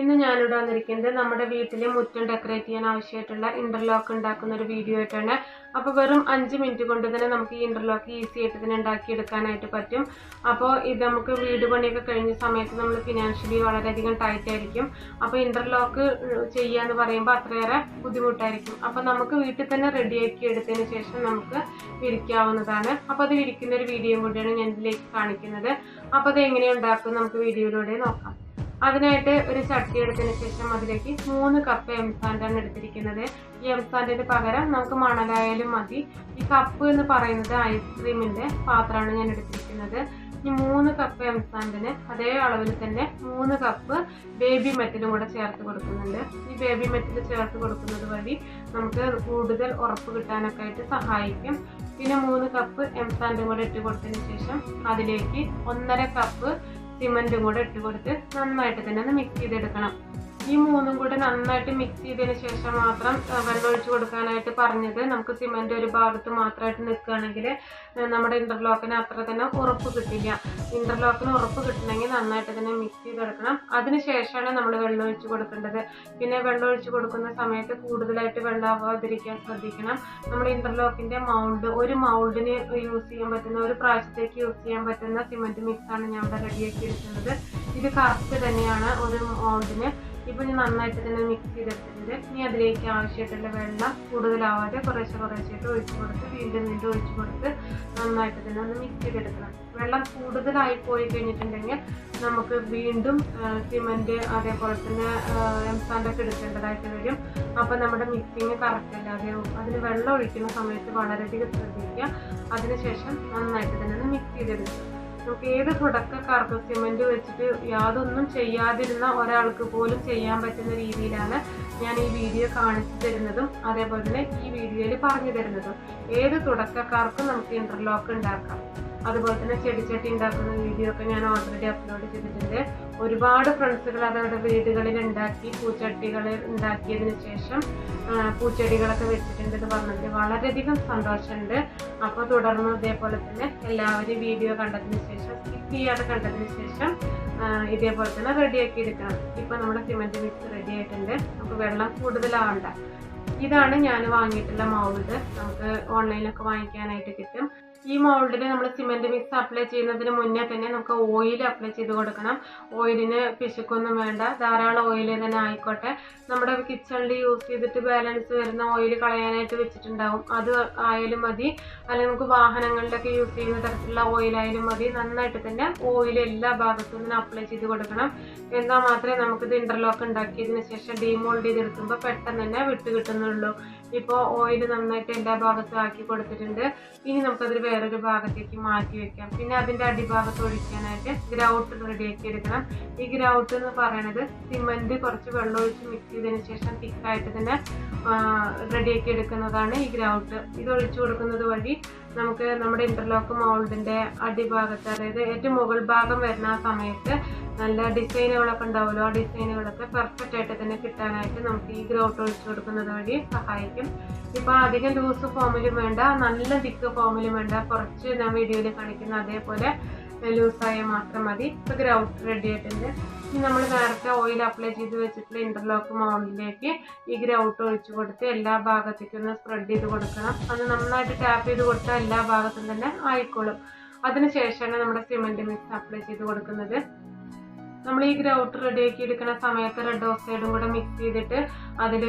ഇന്ന് ഞാനിവിടെ വന്നിരിക്കുന്നത് നമ്മുടെ വീട്ടിലെ മുറ്റം ഡെക്കറേറ്റ് ചെയ്യാൻ ആവശ്യമായിട്ടുള്ള ഇന്റർലോക്ക് ഉണ്ടാക്കുന്ന ഒരു വീഡിയോ ആയിട്ടാണ്. അപ്പോൾ വെറും അഞ്ച് മിനിറ്റ് കൊണ്ട് തന്നെ നമുക്ക് ഈ ഇന്റർലോക്ക് ഈസി ആയിട്ട് തന്നെ ഉണ്ടാക്കിയെടുക്കാനായിട്ട് പറ്റും. അപ്പോൾ ഇത് നമുക്ക് വീട് പണിയൊക്കെ കഴിഞ്ഞ സമയത്ത് നമ്മൾ ഫിനാൻഷ്യലി വളരെയധികം ടൈറ്റ് ആയിരിക്കും. അപ്പോൾ ഇന്റർലോക്ക് ചെയ്യാന്ന് പറയുമ്പോൾ അത്രയേറെ ബുദ്ധിമുട്ടായിരിക്കും. അപ്പോൾ നമുക്ക് വീട്ടിൽ തന്നെ റെഡി ആക്കി എടുത്തതിന് ശേഷം നമുക്ക് വിരിക്കാവുന്നതാണ്. അപ്പോൾ അത് വിരിക്കുന്ന ഒരു വീഡിയോ കൂടിയാണ് ഞാൻ ഇതിലേക്ക് കാണിക്കുന്നത്. അപ്പോൾ അത് എങ്ങനെ ഉണ്ടാക്കും നമുക്ക് വീഡിയോയിലൂടെ നോക്കാം. അതിനായിട്ട് ഒരു ചട്ടി എടുത്തതിന് ശേഷം അതിലേക്ക് മൂന്ന് കപ്പ് എംസാൻഡാണ് എടുത്തിരിക്കുന്നത്. ഈ എംസാൻഡിന് പകരം നമുക്ക് മണലായാലും മതി. ഈ കപ്പ് എന്ന് പറയുന്നത് ഐസ്ക്രീമിന്റെ പാത്രമാണ് ഞാൻ എടുത്തിരിക്കുന്നത്. ഈ മൂന്ന് കപ്പ് എംസാൻഡിന് അതേ അളവിൽ തന്നെ മൂന്ന് കപ്പ് ബേബി മെറ്റലും കൂടെ ചേർത്ത് കൊടുക്കുന്നുണ്ട്. ഈ ബേബി മെറ്റൽ ചേർത്ത് കൊടുക്കുന്നത് വഴി നമുക്ക് കൂടുതൽ ഉറപ്പ് കിട്ടാനൊക്കെ ആയിട്ട് സഹായിക്കും. പിന്നെ മൂന്ന് കപ്പ് എംസാൻഡും കൂടെ ഇട്ട് കൊടുത്തതിന് ശേഷം അതിലേക്ക് ഒന്നര കപ്പ് സിമന്റും കൂടെ ഇട്ട് കൊടുത്ത് നന്നായിട്ട് തന്നെ ഒന്ന് മിക്സ് ചെയ്തെടുക്കണം. ഈ മൂന്നും കൂടെ നന്നായിട്ട് മിക്സ് ചെയ്തതിന് ശേഷം മാത്രം വെള്ളം ഒഴിച്ചു കൊടുക്കാനായിട്ട് പറഞ്ഞത് നമുക്ക് സിമന്റ് ഒരു ഭാഗത്ത് മാത്രമായിട്ട് നിൽക്കുകയാണെങ്കിൽ നമ്മുടെ ഇന്റർലോക്കിന് അത്ര തന്നെ ഉറപ്പ് കിട്ടില്ല. ഇന്റർലോക്കിന് ഉറപ്പ് കിട്ടണമെങ്കിൽ നന്നായിട്ട് തന്നെ മിക്സ് ചെയ്തെടുക്കണം. അതിന് ശേഷമാണ് നമ്മൾ വെള്ളം ഒഴിച്ചു കൊടുക്കേണ്ടത്. പിന്നെ വെള്ളം ഒഴിച്ചു കൊടുക്കുന്ന സമയത്ത് കൂടുതലായിട്ട് വെള്ളം ആവാതിരിക്കാൻ ശ്രദ്ധിക്കണം. നമ്മൾ ഇന്റർലോക്കിന്റെ മൗൾഡ് ഒരു മൗൾഡിന് യൂസ് ചെയ്യാൻ പറ്റുന്ന ഒരു പ്രാവശ്യത്തേക്ക് യൂസ് ചെയ്യാൻ പറ്റുന്ന സിമന്റ് മിക്സ് ആണ് ഞാൻ ഇവിടെ റെഡിയാക്കി എടുക്കുന്നത് ഇത് കറക്റ്റ് തന്നെയാണ് ഒരു മൗൾഡിന് ഇപ്പൊ നന്നായിട്ട് തന്നെ മിക്സ് ചെയ്തെടുത്തിട്ടുണ്ട്. ഇനി അതിലേക്ക് ആവശ്യമായിട്ടുള്ള വെള്ളം കൂടുതലാവാതെ കുറേശ്ശെ കുറേശ്ശായിട്ട് ഒഴിച്ചു കൊടുത്ത് വീണ്ടും വീണ്ടും ഒഴിച്ചു കൊടുത്ത് നന്നായിട്ട് തന്നെ ഒന്ന് മിക്സ് ചെയ്തെടുക്കണം. വെള്ളം കൂടുതലായി പോയി കഴിഞ്ഞിട്ടുണ്ടെങ്കിൽ നമുക്ക് വീണ്ടും സിമന്റ് അതേപോലെ തന്നെ എംസാൻഡൊക്കെ എടുക്കേണ്ടതായിട്ട് വരും. അപ്പൊ നമ്മുടെ മിക്സിങ് കറക്റ്റ് അല്ലാതെയാവും അതിന് വെള്ളം ഒഴിക്കുന്ന സമയത്ത് വളരെയധികം ശ്രദ്ധിക്കുക. അതിനുശേഷം നന്നായിട്ട് തന്നെ ഒന്ന് മിക്സ് ചെയ്തെടുക്കുക. നമുക്ക് ഏത് തുടക്കക്കാർക്കും സിമെന്റ് വെച്ചിട്ട് യാതൊന്നും ചെയ്യാതിരുന്ന ഒരാൾക്ക് പോലും ചെയ്യാൻ പറ്റുന്ന രീതിയിലാണ് ഞാൻ ഈ വീഡിയോ കാണിച്ചു തരുന്നതും അതേപോലെ തന്നെ ഈ വീഡിയോയിൽ പറഞ്ഞു തരുന്നതും. ഏത് തുടക്കക്കാർക്കും നമുക്ക് ഇന്റർലോക്ക് ഉണ്ടാക്കാം. അതുപോലെ തന്നെ ചെടിച്ചട്ടി ഉണ്ടാക്കുന്ന വീഡിയോ ഒക്കെ ഞാൻ ഓൾറെഡി അപ്ലോഡ് ചെയ്തിട്ടുണ്ട്. ഒരുപാട് ഫ്രണ്ട്സുകൾ അതവരുടെ വീടുകളിൽ ഉണ്ടാക്കി പൂച്ചട്ടികൾ ഉണ്ടാക്കിയതിന് ശേഷം പൂച്ചെടികളൊക്കെ വെച്ചിട്ടുണ്ട് എന്ന് പറഞ്ഞിട്ട് വളരെയധികം സന്തോഷമുണ്ട്. അപ്പോൾ തുടർന്ന് ഇതേപോലെ തന്നെ എല്ലാവരും വീഡിയോ കണ്ടതിന് ശേഷം സ്കിപ്പ് ചെയ്യാതെ കണ്ടതിന് ശേഷം ഇതേപോലെ തന്നെ റെഡിയാക്കി എടുക്കണം. ഇപ്പൊ നമ്മുടെ സിമെന്റ് മിക്സ് റെഡി ആയിട്ടുണ്ട്. നമുക്ക് വെള്ളം കൂടുതലാവണ്ട. ഇതാണ് ഞാൻ വാങ്ങിയിട്ടുള്ള മൗൾഡ് നമുക്ക് ഓൺലൈനിലൊക്കെ വാങ്ങിക്കാനായിട്ട് കിട്ടും. ഈ മോൾഡിൽ നമ്മൾ സിമെന്റ് മിക്സ് അപ്ലൈ ചെയ്യുന്നതിന് മുന്നേ തന്നെ നമുക്ക് ഓയിൽ അപ്ലൈ ചെയ്ത് കൊടുക്കണം. ഓയിലിന് പിശുക്കൊന്നും വേണ്ട. ധാരാളം ഓയിൽ തന്നെ ആയിക്കോട്ടെ. നമ്മുടെ കിച്ചണിൽ യൂസ് ചെയ്തിട്ട് ബാലൻസ് വരുന്ന ഓയിൽ കളയാനായിട്ട് വെച്ചിട്ടുണ്ടാവും. അത് ആയാലും മതി. അല്ലെങ്കിൽ നമുക്ക് വാഹനങ്ങളിലൊക്കെ യൂസ് ചെയ്യുന്ന തരത്തിലുള്ള ഓയിലായാലും മതി. നന്നായിട്ട് തന്നെ ഓയിൽ എല്ലാ ഭാഗത്തും തന്നെ അപ്ലൈ ചെയ്ത് കൊടുക്കണം. എന്നാൽ മാത്രമേ നമുക്കിത് ഇന്റർലോക്ക് ഉണ്ടാക്കിയതിന് ശേഷം ഡീമോൾഡ് ചെയ്തെടുക്കുമ്പോൾ പെട്ടെന്ന് തന്നെ വിട്ട് കിട്ടുന്നുള്ളൂ. ഇപ്പോൾ ഓയിൽ നന്നായിട്ട് എല്ലാ ഭാഗത്തും ആക്കി കൊടുത്തിട്ടുണ്ട്. ഇനി നമുക്കതിൽ വേറൊരു ഭാഗത്തേക്ക് മാറ്റി വെക്കാം. പിന്നെ അതിന്റെ അടിഭാഗത്ത് ഒഴിക്കാനായിട്ട് ഗ്രൗട്ട് റെഡിയാക്കി എടുക്കണം. ഈ ഗ്രൗട്ട് എന്ന് പറയുന്നത് സിമന്റ് കുറച്ച് വെള്ളം ഒഴിച്ച് മിക്സ് ചെയ്തതിന് ശേഷം തിക്കായിട്ട് തന്നെ റെഡിയാക്കി എടുക്കുന്നതാണ് ഈ ഗ്രൗട്ട് ഇത് ഒഴിച്ചു കൊടുക്കുന്നത് വഴി നമുക്ക് നമ്മുടെ ഇന്റർലോക്ക് മോൾഡിന്റെ അടിഭാഗത്ത് അതായത് ഏറ്റവും മുകൾ ഭാഗം വരുന്ന ആ സമയത്ത് നല്ല ഡിസൈനുകളൊക്കെ ഉണ്ടാവുമല്ലോ. ആ ഡിസൈനുകളൊക്കെ പെർഫെക്റ്റ് ആയിട്ട് തന്നെ കിട്ടാനായിട്ട് നമുക്ക് ഈ ഗ്രൗട്ട് ഒഴിച്ചു കൊടുക്കുന്നത് വഴി സഹായിക്കും. ഇപ്പം അധികം ലൂസ് ഫോമിലും വേണ്ട നല്ല തിക്ക് ഫോമിലും വേണ്ട. കുറച്ച് ഞാൻ വീഡിയോയിൽ കാണിക്കുന്ന അതേപോലെ ലൂസായ മാത്രം മതി. ഇപ്പം ഗ്രൗട്ട് റെഡി ആയിട്ടുണ്ട്. ഇനി നമ്മൾ നേരത്തെ ഓയിൽ അപ്ലൈ ചെയ്ത് വെച്ചിട്ടുള്ള ഇന്റർലോക്ക് മൗണ്ടിലേക്ക് ഈ ഗ്രൗട്ട് ഒഴിച്ചു കൊടുത്ത് എല്ലാ ഭാഗത്തേക്കും ഒന്ന് സ്പ്രെഡ് ചെയ്ത് കൊടുക്കണം. അത് നന്നായിട്ട് ടാപ്പ് ചെയ്ത് കൊടുത്താൽ എല്ലാ ഭാഗത്തും തന്നെ ആയിക്കോളും. അതിനുശേഷമാണ് നമ്മുടെ സിമെന്റ് മിക്സ് അപ്ലൈ ചെയ്ത് കൊടുക്കുന്നത്. നമ്മൾ ഈ ഗ്രൗട്ട് റെഡി ആക്കി എടുക്കുന്ന സമയത്ത് റെഡ് ഓക്സൈഡും കൂടെ മിക്സ് ചെയ്തിട്ട് അതിൽ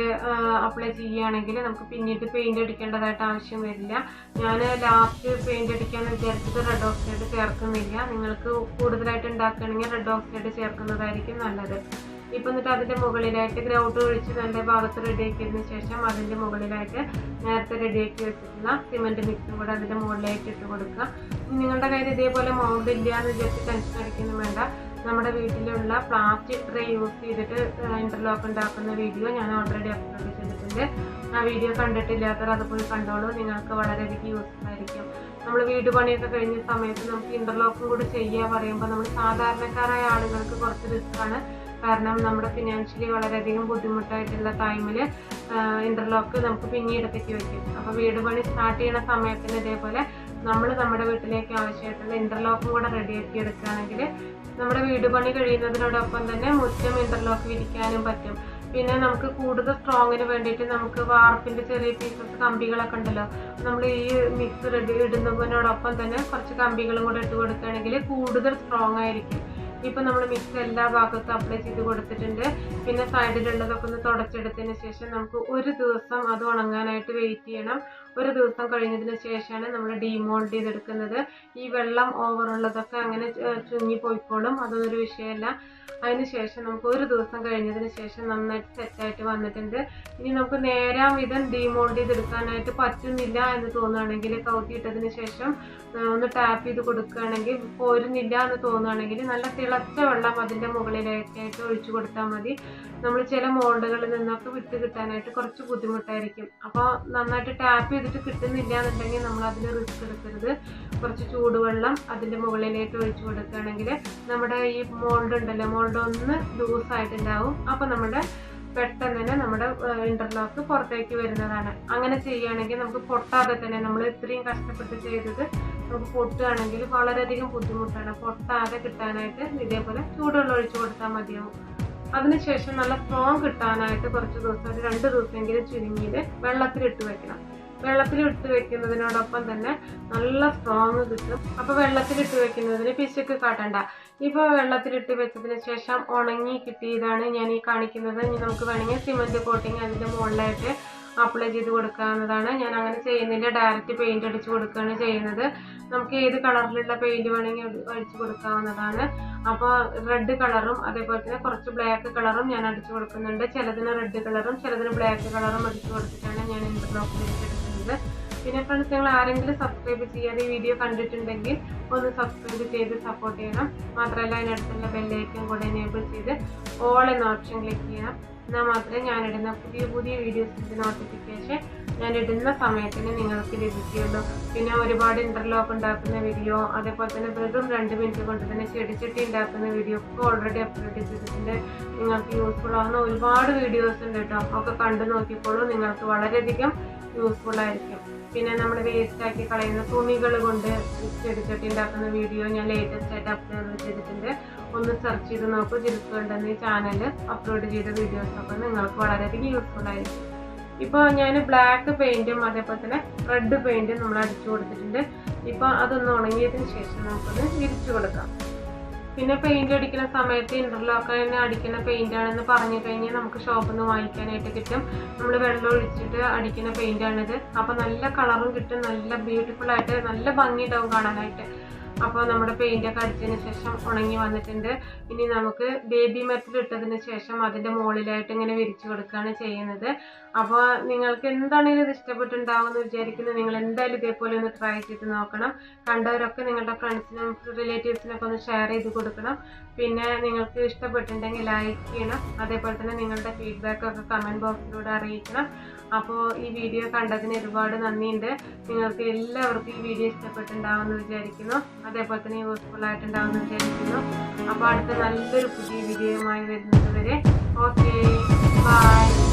അപ്ലൈ ചെയ്യുകയാണെങ്കിൽ നമുക്ക് പിന്നീട് പെയിന്റ് അടിക്കേണ്ടതായിട്ട് ആവശ്യം വരില്ല. ഞാൻ ലാസ്റ്റ് പെയിന്റ് അടിക്കാൻ വിചാരിച്ചത് റെഡ് ഓക്സൈഡ് ചേർക്കുന്നില്ല. നിങ്ങൾക്ക് കൂടുതലായിട്ട് ഉണ്ടാക്കുകയാണെങ്കിൽ റെഡ് ഓക്സൈഡ് ചേർക്കുന്നതായിരിക്കും നല്ലത്. ഇപ്പം എന്നിട്ട് അതിന്റെ മുകളിലായിട്ട് ഗ്രൗട്ട് ഒഴിച്ച് നല്ല ഭാഗത്ത് റെഡിയാക്കിയതിന് ശേഷം അതിന്റെ മുകളിലായിട്ട് നേരത്തെ റെഡിയാക്കി വെച്ചിട്ടുള്ള സിമെന്റ് മിക്സും കൂടെ അതിന്റെ മുകളിലായിട്ട് ഇട്ട് കൊടുക്കുക. നിങ്ങളുടെ കയ്യിൽ ഇതേപോലെ മൗണ്ട് ഇല്ല എന്ന് വിചാരിച്ച് ടെൻഷൻ അടിക്കുന്നു വേണ്ട. നമ്മുടെ വീട്ടിലുള്ള പ്ലാസ്റ്റിക് ട്രേ യൂസ് ചെയ്തിട്ട് ഇന്റർലോക്ക് ഉണ്ടാക്കുന്ന വീഡിയോ ഞാൻ ഓൾറെഡി അപ്ലോഡ് ചെയ്തിട്ടുണ്ട്. ആ വീഡിയോ കണ്ടിട്ടില്ലാത്തവർ അത് പോയി കണ്ടോളൂ. നിങ്ങൾക്ക് വളരെയധികം യൂസ്ഫുൾ ആയിരിക്കും. നമ്മൾ വീട് പണിയൊക്കെ കഴിഞ്ഞ സമയത്ത് നമുക്ക് ഇന്റർലോക്കും കൂടി ചെയ്യുക പറയുമ്പോൾ നമ്മൾ സാധാരണക്കാരായ ആളുകൾക്ക് കുറച്ച് റിസ്ക്കാണ് കാരണം നമ്മുടെ ഫിനാൻഷ്യലി വളരെയധികം ബുദ്ധിമുട്ടായിട്ടുള്ള ടൈമിൽ ഇന്റർലോക്ക് നമുക്ക് പിന്നീടത്തേക്ക് വയ്ക്കും അപ്പോൾ വീട് പണി സ്റ്റാർട്ട് ചെയ്യുന്ന സമയത്തിന് ഇതേപോലെ നമ്മൾ നമ്മുടെ വീട്ടിലേക്ക് ആവശ്യമായിട്ടുള്ള ഇന്റർലോക്കും കൂടെ റെഡിയാക്കി എടുക്കുകയാണെങ്കിൽ നമ്മുടെ വീട് പണി കഴിയുന്നതിനോടൊപ്പം തന്നെ മുറ്റം ഇന്റർലോക്ക് വിരിക്കാനും പറ്റും. പിന്നെ നമുക്ക് കൂടുതൽ സ്ട്രോങ്ങിന് വേണ്ടിയിട്ട് നമുക്ക് വാർപ്പിന്റെ ചെറിയ പീസസ് കമ്പികളൊക്കെ ഉണ്ടല്ലോ. നമ്മൾ ഈ മിക്സ് റെഡി ഇടുന്നതിനോടൊപ്പം തന്നെ കുറച്ച് കമ്പികളും കൂടെ ഇട്ട് കൊടുക്കുകയാണെങ്കിൽ കൂടുതൽ സ്ട്രോങ് ആയിരിക്കും. ഇപ്പം നമ്മൾ മിക്സ് എല്ലാ ഭാഗത്തും അപ്ലൈ ചെയ്ത് കൊടുത്തിട്ടുണ്ട്. പിന്നെ സൈഡിലുള്ളതൊക്കെ ഒന്ന് തുടച്ചെടുത്തതിന് ശേഷം നമുക്ക് ഒരു ദിവസം അത് ഉണങ്ങാനായിട്ട് വെയിറ്റ് ചെയ്യണം. ഒരു ദിവസം കഴിഞ്ഞതിന് ശേഷമാണ് നമ്മൾ ഡീമോൾഡ് ചെയ്തെടുക്കുന്നത്. ഈ വെള്ളം ഓവർ ഉള്ളതൊക്കെ അങ്ങനെ ചുങ്ങി പോയിക്കോളും. അതൊന്നും വിഷയമല്ല. അതിന് ശേഷം നമുക്ക് ഒരു ദിവസം കഴിഞ്ഞതിന് ശേഷം നന്നായിട്ട് സെറ്റായിട്ട് വന്നിട്ടുണ്ട്. ഇനി നമുക്ക് നേരാം വിധം ഡീമോൾഡ് ചെയ്തെടുക്കാനായിട്ട് പറ്റുന്നില്ല എന്ന് തോന്നുകയാണെങ്കിൽ കൗത്തിയിട്ടതിന് ശേഷം ഒന്ന് ടാപ്പ് ചെയ്ത് കൊടുക്കുകയാണെങ്കിൽ പോരുന്നില്ല എന്ന് തോന്നുകയാണെങ്കിൽ നല്ല തിളച്ച വെള്ളം അതിന്റെ മുകളിലേക്കായിട്ട് ഒഴിച്ചു കൊടുത്താൽ മതി. നമ്മൾ ചില മോൾഡുകളിൽ നിന്നൊക്കെ വിട്ട് കിട്ടാനായിട്ട് കുറച്ച് ബുദ്ധിമുട്ടായിരിക്കും. അപ്പോൾ നന്നായിട്ട് ടാപ്പ് ചെയ്തിട്ട് കിട്ടുന്നില്ല എന്നുണ്ടെങ്കിൽ നമ്മൾ അതിന് റിസ്ക് എടുക്കരുത്. കുറച്ച് ചൂടുവെള്ളം അതിന്റെ മുകളിലേക്ക് ഒഴിച്ച് കൊടുക്കുകയാണെങ്കിൽ നമ്മുടെ ഈ മോൾഡ് ഉണ്ടല്ലോ മോൾഡ് ഒന്ന് ലൂസായിട്ടുണ്ടാവും അപ്പോൾ നമ്മുടെ പെട്ടെന്ന് തന്നെ നമ്മുടെ ഇന്റർലോക്ക് പുറത്തേക്ക് വരുന്നതാണ്. അങ്ങനെ ചെയ്യുകയാണെങ്കിൽ നമുക്ക് പൊട്ടാതെ തന്നെ നമ്മൾ ഇത്രയും കഷ്ടപ്പെട്ട് ചെയ്തത് നമുക്ക് പൊട്ടുകയാണെങ്കിൽ വളരെയധികം ബുദ്ധിമുട്ടാണ്. പൊട്ടാതെ കിട്ടാനായിട്ട് ഇതേപോലെ ചൂടുവെള്ളം ഒഴിച്ചു കൊടുത്താൽ മതിയാവും. അതിനുശേഷം നല്ല സ്ട്രോങ് കിട്ടാനായിട്ട് കുറച്ച് ദിവസം ഒരു രണ്ട് ദിവസമെങ്കിലും ചുരുങ്ങിയത് വെള്ളത്തിലിട്ട് വെക്കണം. വെള്ളത്തിൽ ഇട്ട് വെക്കുന്നതിനോടൊപ്പം തന്നെ നല്ല സ്ട്രോങ് കിട്ടും. അപ്പൊ വെള്ളത്തിലിട്ട് വെക്കുന്നതിന് പിശുക്ക് കാട്ടണ്ട. ഇപ്പൊ വെള്ളത്തിലിട്ട് വെച്ചതിന് ശേഷം ഉണങ്ങി കിട്ടിയതാണ് ഞാൻ ഈ കാണിക്കുന്നത്. ഇനി നമുക്ക് വേണമെങ്കിൽ സിമന്റ് കോട്ടിങ് അതിന്റെ മുകളിലായിട്ട് അപ്ലൈ ചെയ്ത് കൊടുക്കാവുന്നതാണ്. ഞാൻ അങ്ങനെ ചെയ്യുന്നില്ല. ഡയറക്റ്റ് പെയിന്റ് അടിച്ച് കൊടുക്കുകയാണ് ചെയ്യുന്നത്. നമുക്ക് ഏത് കളറിലുള്ള പെയിന്റ് വേണമെങ്കിൽ അടിച്ച് കൊടുക്കാവുന്നതാണ്. അപ്പോൾ റെഡ് കളറും അതേപോലെ തന്നെ കുറച്ച് ബ്ലാക്ക് കളറും ഞാൻ അടിച്ചു കൊടുക്കുന്നുണ്ട്. ചിലതിന് റെഡ് കളറും ചിലതിന് ബ്ലാക്ക് കളറും അടിച്ചു കൊടുത്തിട്ടാണ് ഞാൻ ഇന്റർലോക്ക് ചെയ്തിട്ടുള്ളത് പിന്നെ ഫ്രണ്ട്സ് നിങ്ങൾ ആരെങ്കിലും സബ്സ്ക്രൈബ് ചെയ്യാതെ ഈ വീഡിയോ കണ്ടിട്ടുണ്ടെങ്കിൽ ഒന്ന് സബ്സ്ക്രൈബ് ചെയ്ത് സപ്പോർട്ട് ചെയ്യണം. മാത്രമല്ല അതിനടുത്തുള്ള ബെല്ലൈക്കൻ കൂടെ എനേബിൾ ചെയ്ത് ഓൾ എന്ന ഓപ്ഷൻ ക്ലിക്ക് ചെയ്യണം. എന്നാൽ മാത്രമേ ഞാനിടുന്ന പുതിയ പുതിയ വീഡിയോസിന്റെ നോട്ടിഫിക്കേഷൻ ഞാൻ ഇടുന്ന സമയത്തിന് നിങ്ങൾക്ക് ലഭിക്കുകയുള്ളൂ പിന്നെ ഒരുപാട് ഇന്റർലോക്ക് ഉണ്ടാക്കുന്ന വീഡിയോ അതേപോലെ തന്നെ വെറും രണ്ട് മിനിറ്റ് കൊണ്ട് തന്നെ ചെടിച്ചട്ടി ഉണ്ടാക്കുന്ന വീഡിയോ ഒക്കെ ഓൾറെഡി അപ്ലോഡ് ചെയ്തിട്ടുണ്ട്. നിങ്ങൾക്ക് യൂസ്ഫുൾ ആവുന്ന ഒരുപാട് വീഡിയോസ് ഉണ്ട് കേട്ടോ ഒക്കെ കണ്ടു നോക്കിയപ്പോഴും നിങ്ങൾക്ക് വളരെയധികം യൂസ്ഫുൾ ആയിരിക്കും. പിന്നെ നമ്മൾ വേസ്റ്റ് ആക്കി കളയുന്ന തുണികൾ കൊണ്ട് ചെടിച്ചട്ടി ഉണ്ടാക്കുന്ന വീഡിയോ ഞാൻ ലേറ്റസ്റ്റ് ആയിട്ട് അപ്ലോഡ് ചെയ്തിട്ടുണ്ട്. ഒന്ന് സെർച്ച് ചെയ്ത് നോക്കൂ. ജിൽസുണ്ടെന്ന് ഈ ചാനൽ അപ്ലോഡ് ചെയ്ത വീഡിയോസ് ഒക്കെ നിങ്ങൾക്ക് വളരെയധികം യൂസ്ഫുൾ ആയിരിക്കും. ഇപ്പോൾ ഞാൻ ബ്ലാക്ക് പെയിന്റും അതേപോലെ തന്നെ റെഡ് പെയിന്റും നമ്മൾ അടിച്ചു കൊടുത്തിട്ടുണ്ട്. ഇപ്പോൾ അതൊന്ന് ഉണങ്ങിയതിന് ശേഷം നമുക്കൊന്ന് വിരിച്ചു കൊടുക്കാം. പിന്നെ പെയിന്റ് അടിക്കുന്ന സമയത്ത് ഇന്റർലോക്കിന് അടിക്കുന്ന പെയിന്റ് ആണെന്ന് പറഞ്ഞു കഴിഞ്ഞാൽ നമുക്ക് ഷോപ്പിൽ നിന്ന് വാങ്ങിക്കാനായിട്ട് കിട്ടും. നമ്മൾ വെള്ളം ഒഴിച്ചിട്ട് അടിക്കുന്ന പെയിന്റ് ആണിത്. അപ്പൊ നല്ല കളറും കിട്ടും. നല്ല ബ്യൂട്ടിഫുൾ ആയിട്ട് നല്ല ഭംഗിയുണ്ടാവും കാണാനായിട്ട്. അപ്പോൾ നമ്മുടെ പെയിന്റ് ഒക്കെ അടിച്ചതിന് ശേഷം ഉണങ്ങി വന്നിട്ടുണ്ട്. ഇനി നമുക്ക് ബേബി മെറ്റൽ ഇട്ടതിന് ശേഷം അതിന്റെ മുകളിലായിട്ട് ഇങ്ങനെ വിരിച്ചു കൊടുക്കുകയാണ് ചെയ്യുന്നത്. അപ്പോൾ നിങ്ങൾക്ക് എന്താണെങ്കിലും ഇത് ഇഷ്ടപ്പെട്ടുണ്ടാവുമെന്ന് വിചാരിക്കുന്നു. നിങ്ങൾ എന്തായാലും ഇതേപോലെ ഒന്ന് ട്രൈ ചെയ്ത് നോക്കണം. കണ്ടവരൊക്കെ നിങ്ങളുടെ ഫ്രണ്ട്സിനും റിലേറ്റീവ്സിനൊക്കെ ഒന്ന് ഷെയർ ചെയ്ത് കൊടുക്കണം. പിന്നെ നിങ്ങൾക്ക് ഇഷ്ടപ്പെട്ടിട്ടുണ്ടെങ്കിൽ ലൈക്ക് ചെയ്യണം. അതേപോലെ തന്നെ നിങ്ങളുടെ ഫീഡ്ബാക്ക് ഒക്കെ കമന്റ് ബോക്സിലൂടെ അറിയിക്കണം. അപ്പോൾ ഈ വീഡിയോ കണ്ടതിന് ഒരുപാട് നന്ദിയുണ്ട്. നിങ്ങൾക്ക് എല്ലാവർക്കും ഈ വീഡിയോ ഇഷ്ടപ്പെട്ടുണ്ടാവുമെന്ന് വിചാരിക്കുന്നു. അതേപോലെ തന്നെ യൂസ്ഫുൾ ആയിട്ടുണ്ടാവുമെന്ന് വിചാരിക്കുന്നു. അപ്പോൾ അടുത്ത നല്ലൊരു പുതിയ വീഡിയോയുമായി വരുന്നത് വരെ. Okay bye